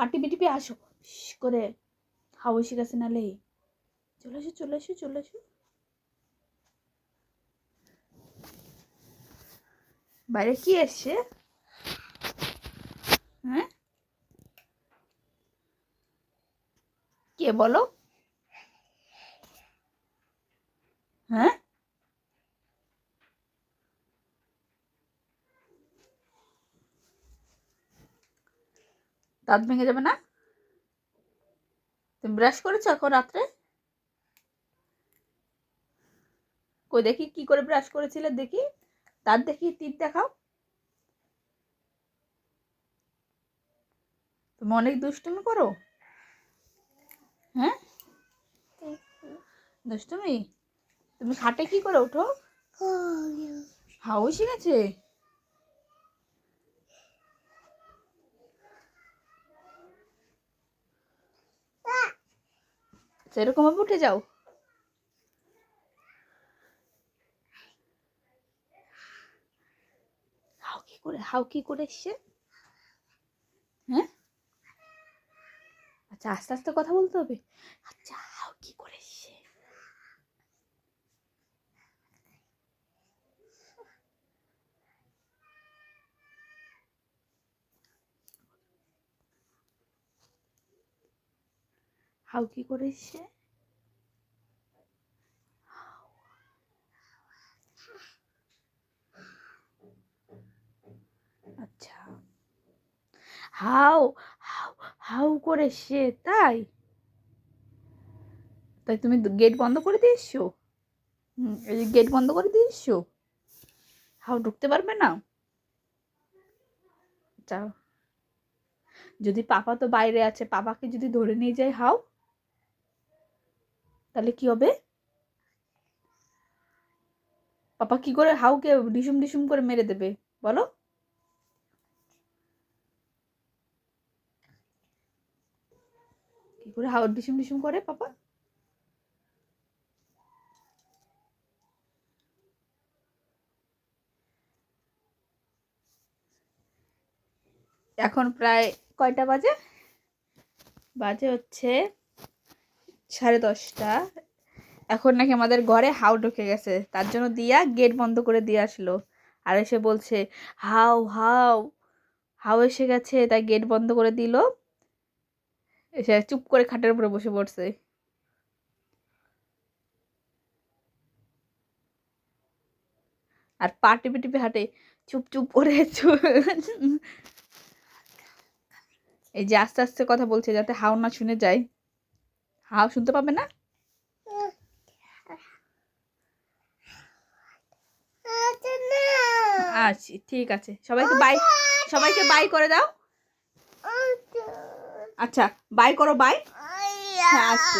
পাটি পিটিপি আসো। করে হাওয়া গেছে নালে চলে আসো চলে আসো চলে আসো বাইরে কি এসছে? হ্যাঁ? কে বলো হ্যাঁ দাঁত ভেঙে যাবে না? তুমি ব্রাশ করেছ এখন রাত্রে? কই দেখি কি করে ব্রাশ করেছিলে দেখি। দাঁত দেখি টিপ দেখাও। তুমি অনেক দুষ্টুমি করো। হ্যাঁ? দুষ্টুমি? তুমি খাটে কি করে ওঠো? হাও এসে গেছে সেরকম ভাবে উঠে যাও। হাউ কি করে হাউ কি করে এসছে? হ্যাঁ? আচ্ছা আস্তে আস্তে কথা বলতে হবে। আচ্ছা হাউ কি করে এসছে? হাউ কি করে এসছে আচ্ছা। হাউ হাউ হাউ করে সে, তাই? তাই তুমি গেট বন্ধ করে দিয়ে এসছো হুম, এই গেট বন্ধ করে দিয়ে এসছো হাউ ঢুকতে পারবে না? যাও যদি পাপা তো বাইরে আছে, পাপাকে যদি ধরে নিয়ে যায় হাও তাহলে কি হবে? পাপা কি করে, হাউকে ডিসুম ডিসুম করে মেরে দেবে? বলো। কি করে হাউ ডিসুম ডিসুম করে পাপা? এখন প্রায় কয়টা বাজে? বাজে হচ্ছে সাড়ে দশটা। এখন নাকি আমাদের ঘরে হাউ ঢুকে গেছে। তার জন্য দিয়া গেট বন্ধ করে দিয়ে আসলো। আর এসে বলছে, হাউ হাউ হাউ এসে গেছে। তাই গেট বন্ধ করে দিল। এসে চুপ করে খাটের উপরে বসে পড়ছে। আর পা টিপে টিপে হাঁটে। চুপ চুপ করে এই যে আস্তে আস্তে কথা বলছে যাতে হাও না শুনে যায়। হাও শুনতে পাবে না? আচ্ছা ঠিক আছে। সবাইকে বাই সবাইকে বাই করে দাও। আচ্ছা বাই করো বাই হ্যাঁ আসছি।